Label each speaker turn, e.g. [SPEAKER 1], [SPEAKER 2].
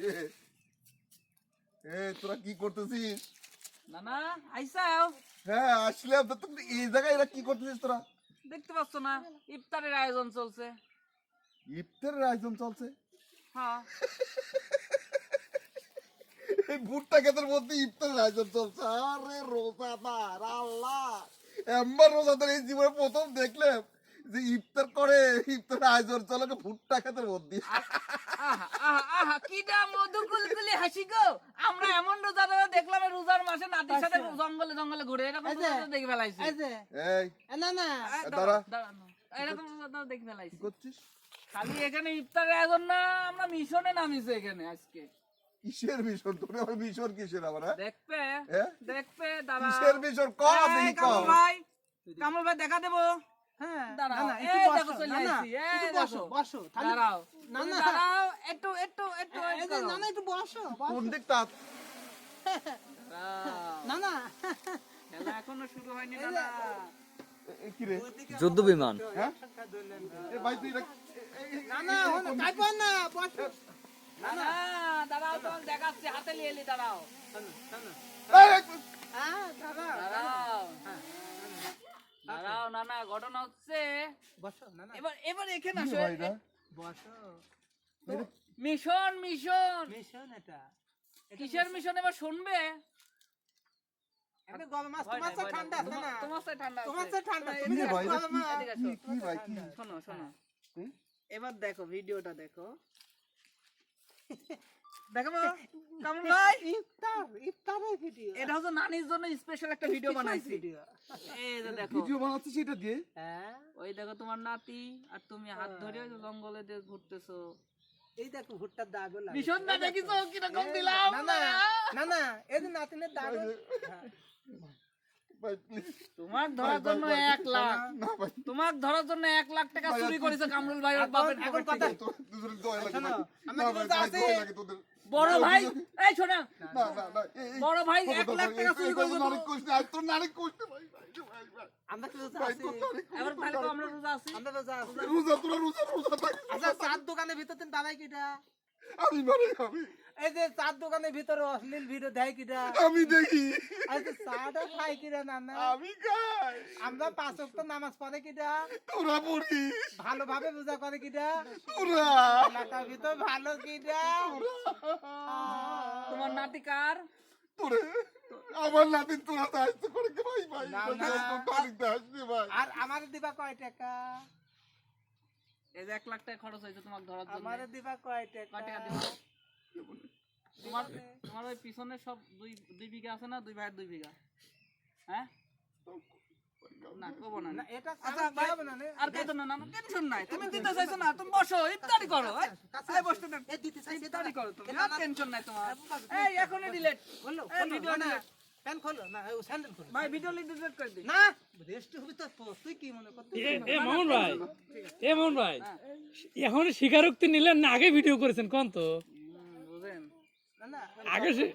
[SPEAKER 1] এ, এ তোরা কি করতেছিস?
[SPEAKER 2] না না আইসাও?
[SPEAKER 1] হ্যাঁ আসলাম তো তুমি এই জায়গায় এরা কি করতেছিস তোরা?
[SPEAKER 2] দেখতে পাচ্ছ না ইফতারের আয়োজন চলছে।
[SPEAKER 1] ইফতারের আয়োজন চলছে?
[SPEAKER 2] হ্যাঁ।
[SPEAKER 1] এই ভুট্টা ক্ষেতের মধ্যে ইফতারের আয়োজন চলছে। আরে রোজাদার আল্লাহ! এম্বার রোজাদার এই জীবনে প্রথম দেখলাম যে ইফতার করে ইফতারের আয়োজন চলে ভুট্টা ক্ষেতের মধ্যে।
[SPEAKER 2] আহা কিটা মধু কুলকুলি হাসি গো? আমরা এমন রোজা রোজা দেখলাম রোজার মাসে নাতির সাথে জঙ্গলে জঙ্গলে ঘুরে এরকম রোজা দেখে ফেলাইছি।
[SPEAKER 3] এই না না।
[SPEAKER 1] দাঁড়া।
[SPEAKER 2] এরকম রোজা দেখে ফেলাইছি।
[SPEAKER 1] করছিস?
[SPEAKER 2] খালি এখানে ইফতারের আয়োজন না আমরা মিশনে নামিছে এখানে আজকে।
[SPEAKER 1] কিসের মিশন? তোর আমার মিশন কিসের আমার হ্যাঁ?
[SPEAKER 2] দেখবে
[SPEAKER 1] হ্যাঁ?
[SPEAKER 2] দেখবে দাদা
[SPEAKER 1] কিসের মিশন? দেখি ক
[SPEAKER 2] কামল ভাই কামল ভাই দেখা দেবো।
[SPEAKER 4] যুদ্ধ বিমান।
[SPEAKER 1] হ্যাঁ? এ ভাই তুই এটা- এ- এ-
[SPEAKER 3] না না হলো, কাইপো না বসো।
[SPEAKER 2] না না দাঁড়াও দেখাচ্ছি হাতে নিয়ে এলি দাঁড়াও।
[SPEAKER 3] হ্যাঁ
[SPEAKER 2] দাঁড়াও। দাঁড়াও না না ঘটনা হচ্ছে
[SPEAKER 3] বসো না না
[SPEAKER 2] এবার এবার এখানে আসো
[SPEAKER 3] বসো।
[SPEAKER 2] Mission mission.
[SPEAKER 3] মিশন এটা।
[SPEAKER 2] কিসের মিশন। এবার শুনবে? এবার দেখো ভিডিওটা দেখো। দেখাবো? কামল ভাই?
[SPEAKER 3] ইফতার ইফতারের ভিডিও।
[SPEAKER 2] এটা হচ্ছে নানির জন্য স্পেশাল একটা ভিডিও বানাইছি। এই যে দেখো।
[SPEAKER 1] ভিডিও বানাচ্ছিস এটা দিয়ে?
[SPEAKER 3] হ্যাঁ।
[SPEAKER 2] ওই দেখো তোমার নাতি আর তুমি হাত ধরে জঙ্গলে দিয়ে ঘুরতেছো।
[SPEAKER 3] এই দেখো ভুট্টার দাগও লাগে।
[SPEAKER 2] ভীষণ না দেখিছো কীরকম দিলাম?
[SPEAKER 3] না না না না এই যে নাতিনের দাগ।
[SPEAKER 2] তোমার ধরার জন্য এক লাখ। তোমার ধরার জন্য এক লাখ টাকা চুরি করেছে কামরুল ভাই ওর বাপের
[SPEAKER 3] কথা
[SPEAKER 2] বড় ভাই এই শোনা। বড় ভাই এক লাখ টাকা চুরি করে
[SPEAKER 1] নারী কষ্ট আর তোর নারী কষ্ট ভাই, ভাই, ভাই, ভাই।
[SPEAKER 3] আমরা কি রোজা আছি।
[SPEAKER 2] এবার তাহলে আমরা রোজা আছি।
[SPEAKER 3] আমরা রোজা আছি।
[SPEAKER 1] রোজা, তোরা রোজা, রোজা
[SPEAKER 3] আচ্ছা চার দোকানে ভিতর দিন দাদাই কিটা
[SPEAKER 1] আমি মানে আমি
[SPEAKER 3] এই যে চার দোকানের ভিতরে অশ্লীল ভিডিও দেয় কিটা
[SPEAKER 1] আমি দেখি।
[SPEAKER 3] আচ্ছা চাটা খাই কিটা না না
[SPEAKER 1] আমি খাই।
[SPEAKER 3] আমরা পাঁচ ওয়াক্ত নামাজ পড়ে কিটা
[SPEAKER 1] তোরা পড়িস।
[SPEAKER 3] ভালোভাবে রোজা করে কিটা
[SPEAKER 1] তোরা।
[SPEAKER 3] এলাকার ভিতর ভালো কিটা
[SPEAKER 2] তোমার নাতি কার?
[SPEAKER 1] তোরে। আমার নাতি তোরা দায়িত্ব করে। ভাই ভাই
[SPEAKER 3] আর আমার দিবা কয় টাকা?
[SPEAKER 2] এই যে এক লাখ টাকা খরচ হয়েছে তোমার ধরার জন্য।
[SPEAKER 3] আমার দিবা কয়
[SPEAKER 2] কয় টাকা দিবো? তোমার তোমার ওই পিছনে সব দুই দুই বিঘা আছে না? দুই ভাইয়ের দুই বিঘা। হ্যাঁ? না কব না।
[SPEAKER 3] না এটা
[SPEAKER 2] আচ্ছা ভাই,
[SPEAKER 3] না না।
[SPEAKER 2] আর কত না না টেনশন নাই। তুমি দিতে চাইছো না তুমি বসো ইফতারি করো এই, এই বসতে দেন।
[SPEAKER 3] এ দিতে চাইছে
[SPEAKER 2] ইফতারি করো তুমি
[SPEAKER 3] এ
[SPEAKER 2] আর
[SPEAKER 3] না, না,
[SPEAKER 2] টেনশন নাই তোমার। এই এখনই ডিলেট ভিডিও
[SPEAKER 3] না,
[SPEAKER 2] delete।
[SPEAKER 3] প্যান খোলো না ও স্যান্ডেল খোলো।
[SPEAKER 2] ভাই ভিডিও ডিলেট করে দিই।
[SPEAKER 3] না রেস্ট হবে তো তো, তুই কি মনে করছিস
[SPEAKER 5] এ মামুন ভাই এ মামুন ভাই এখন স্বীকারোক্তি নিলেন না আগে ভিডিও করেছেন কোন তো?
[SPEAKER 2] বুঝেন।
[SPEAKER 3] না না
[SPEAKER 5] আগে সে-